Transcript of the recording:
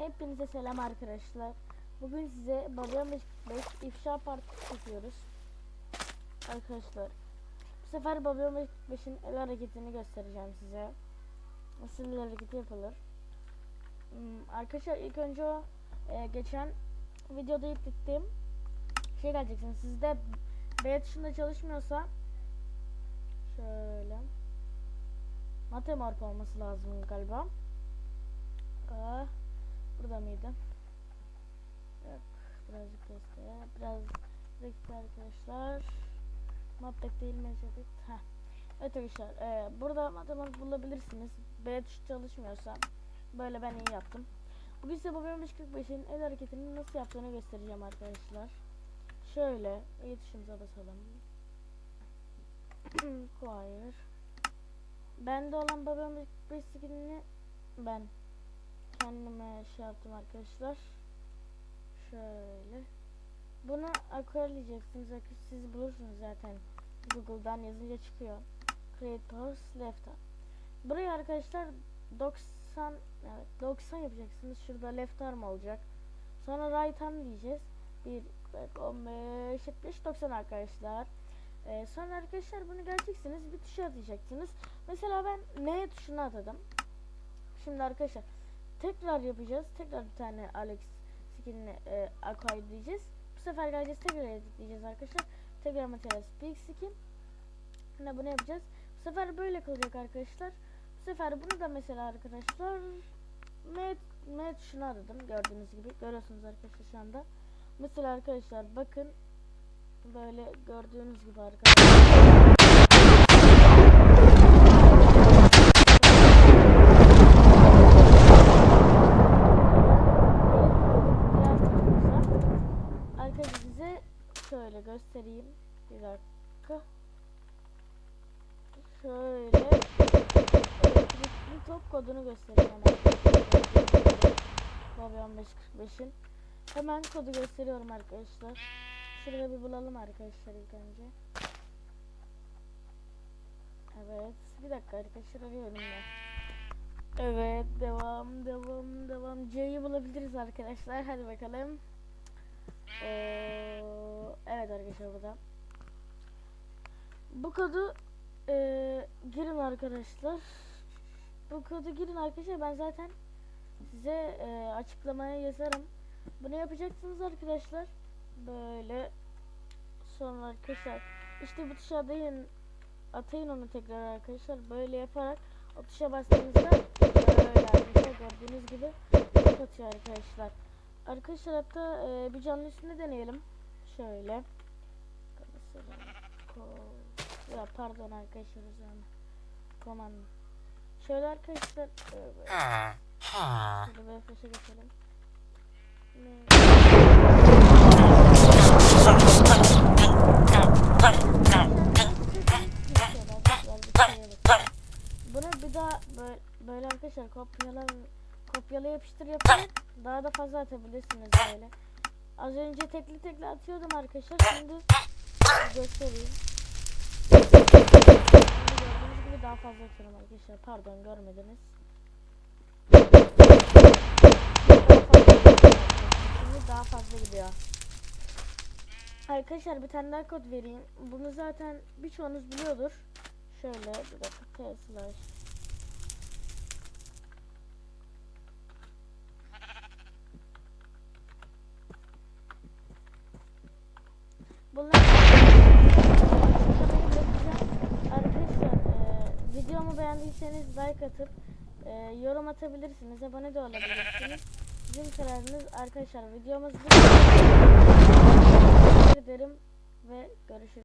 Hepinize selam arkadaşlar. Bugün size Babyan 5 ifşa partisi çekiyoruz. Arkadaşlar. Bu sefer Babyan 5'in el hareketini göstereceğim size. Nasıl el hareketi yapılır. Hmm, arkadaşlar ilk önce o e, geçen videoda yüklettiğim şey geleceksiniz. Sizde B tuşunda çalışmıyorsa şöyle Matemark olması lazım galiba. Aa, burada mıydı? Yok. Birazcık teste. Biraz dakika arkadaşlar. Maptek değil yaşadık? Heh. Evet arkadaşlar. E, burada matematik bulabilirsiniz. B çalışmıyorsa böyle ben iyi yaptım. Bugün size bu 45'in el hareketini nasıl yaptığını göstereceğim arkadaşlar. Şöyle iyi tuşumuza basalım. Hayır. Bende olan babam 45 skinini ben kendime şey yaptım arkadaşlar. Şöyle. Bunu arkadaşlar. Siz bulursunuz zaten. Google'dan yazınca çıkıyor. Create post left. Buraya arkadaşlar 90 evet 90 yapacaksınız. Şurada left arm olacak. Sonra right arm diyeceğiz. 1 15 70 90 arkadaşlar. Ee, sonra arkadaşlar bunu geleceksiniz bir tuşa atacaksınız. Mesela ben N tuşuna atadım. Şimdi arkadaşlar tekrar yapacağız. Tekrar bir tane Alex skinini e, diyeceğiz. Bu sefer geleceğiz tekrar editleyeceğiz arkadaşlar. Tekrar materyal speak skin. Yine bunu yapacağız. Bu sefer böyle kalacak arkadaşlar. Bu sefer bunu da mesela arkadaşlar M, M tuşuna aradım gördüğünüz gibi. Görüyorsunuz arkadaşlar şu anda. Mesela arkadaşlar bakın böyle gördüğünüz gibi. Arkadaşlar size şöyle göstereyim. Bir dakika. Şöyle elektrikli top kodunu göstereyim hemen. Babyan 545'in. Hemen kodu gösteriyorum arkadaşlar. Şurada bir bulalım arkadaşlar ilk önce. Evet. Bir dakika arkadaşlar arıyorum ya. Evet devam devam devam. C'yi bulabiliriz arkadaşlar. Hadi bakalım. Arkadaşlar burada. Bu kodu e, girin arkadaşlar. Bu kodu girin arkadaşlar. Ben zaten size e, açıklamaya yazarım. Bunu yapacaksınız arkadaşlar. Böyle sonra arkadaşlar işte bu tuşa değin atayın onu tekrar arkadaşlar. Böyle yaparak o tuşa bastığınızda böyle arkadaşlar gördüğünüz gibi atıyor arkadaşlar. Arkadaşlar hatta e, bir canlı üstünde deneyelim. Şöyle. Mesela ko- ya pardon arkadaşlar o zaman. Komando. Şöyle arkadaşlar. Şöyle flaşa geçelim. Bunu bir daha böyle, böyle arkadaşlar kopyala kopyala yapıştır yapın. Daha da fazla atabilirsiniz böyle. Az önce tekli tekli atıyordum arkadaşlar. Şimdi göstereyim. Gördüğünüz gibi daha fazla atıyorum arkadaşlar. Pardon görmediniz. Şimdi daha fazla gidiyor. Arkadaşlar bir tane daha kod vereyim. Bunu zaten birçoğunuz biliyordur. Şöyle bir dakika slash Bunları Arkadaşlar e, videomu beğendiyseniz like atıp e, yorum atabilirsiniz. Abone de olabilirsiniz. Sizin kararınız arkadaşlar videomuz bu. Ederim ve görüşürüz.